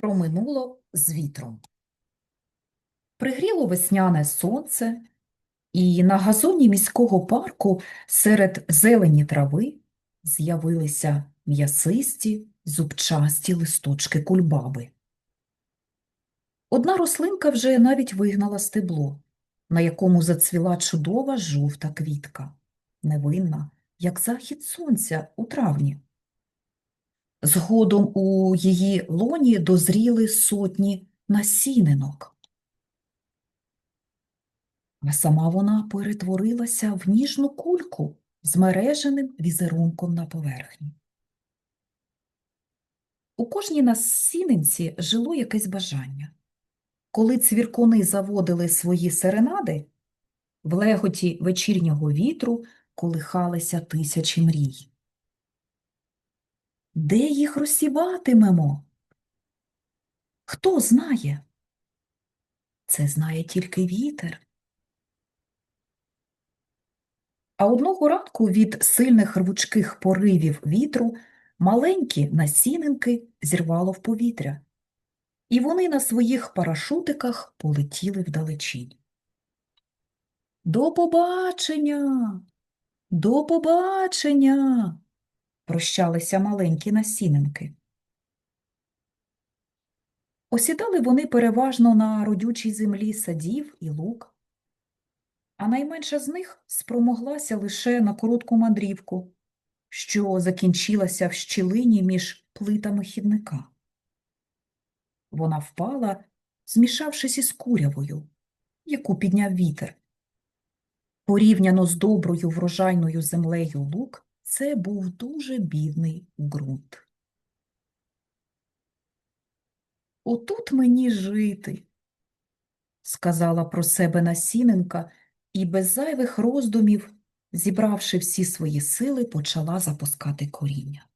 Проминуло з вітром. Пригріло весняне сонце, і на газоні міського парку серед зелені трави з'явилися м'ясисті, зубчасті листочки кульбаби. Одна рослинка вже навіть вигнала стебло, на якому зацвіла чудова жовта квітка, невинна, як захід сонця у травні. Згодом у її лоні дозріли сотні насінинок. А сама вона перетворилася в ніжну кульку з мереженим візерунком на поверхні. У кожній насінинці жило якесь бажання. Коли цвіркуни заводили свої серенади, в леготі вечірнього вітру колихалися тисячі мрій. Де їх розсіватимемо? Хто знає? Це знає тільки вітер. А одного ранку від сильних рвучких поривів вітру маленькі насінинки зірвало в повітря, і вони на своїх парашутиках полетіли вдалечінь. До побачення! До побачення! Прощалися маленькі насінинки. Осідали вони переважно на родючій землі садів і лук, а найменша з них спромоглася лише на коротку мандрівку, що закінчилася в щілині між плитами хідника. Вона впала, змішавшись із курявою, яку підняв вітер. Порівняно з доброю врожайною землею лук, це був дуже бідний ґрунт. Отут мені жити, сказала про себе насінинка і без зайвих роздумів, зібравши всі свої сили, почала запускати коріння.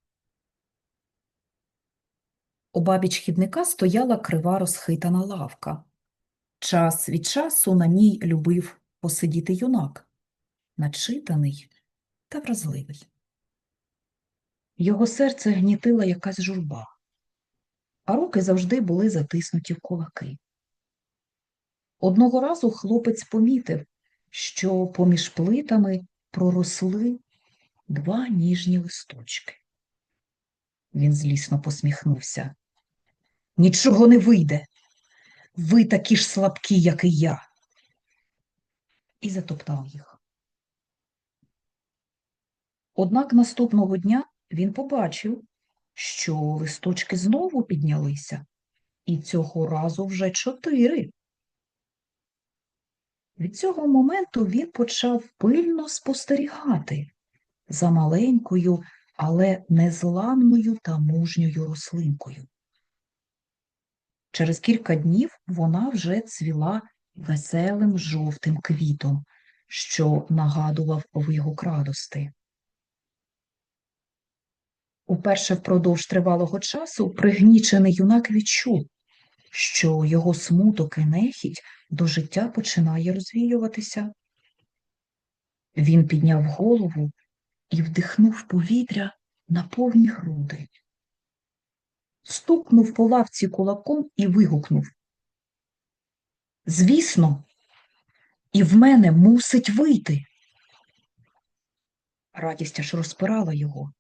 Обабіч хідника стояла крива розхитана лавка. Час від часу на ній любив посидіти юнак, начитаний та вразливий. Його серце гнітила якась журба, а руки завжди були затиснуті в кулаки. Одного разу хлопець помітив, що поміж плитами проросли два ніжні листочки. Він злісно посміхнувся. Нічого не вийде. Ви такі ж слабкі, як і я. І затоптав їх. Однак наступного дня він побачив, що листочки знову піднялися, і цього разу вже чотири. Від цього моменту він почав пильно спостерігати за маленькою, але незламною та мужньою рослинкою. Через кілька днів вона вже цвіла веселим жовтим квітом, що нагадував вигук радости. Уперше впродовж тривалого часу пригнічений юнак відчув, що його смуток і нехідь до життя починає розвіюватися. Він підняв голову і вдихнув повітря на повні груди, стукнув по лавці кулаком і вигукнув. Звісно, і в мене мусить вийти. Радість аж розпирала його.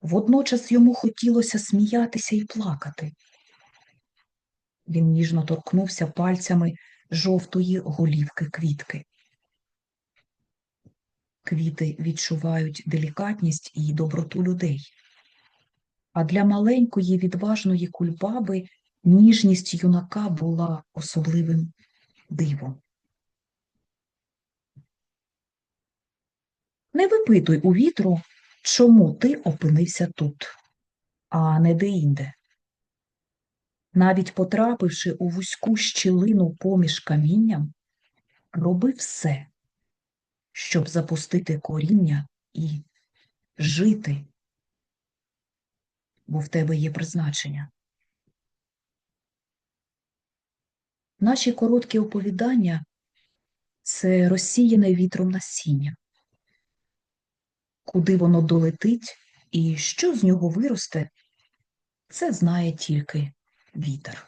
Водночас йому хотілося сміятися і плакати. Він ніжно торкнувся пальцями жовтої голівки квітки. Квіти відчувають делікатність і доброту людей. А для маленької відважної кульбаби ніжність юнака була особливим дивом. Не випитуй у вітру, чому ти опинився тут, а не де-інде. Навіть потрапивши у вузьку щілину поміж камінням, роби все, щоб запустити коріння і жити, бо в тебе є призначення. Наші короткі оповідання це розсіяне вітром насіння. Куди воно долетить і що з нього виросте, це знає тільки вітер.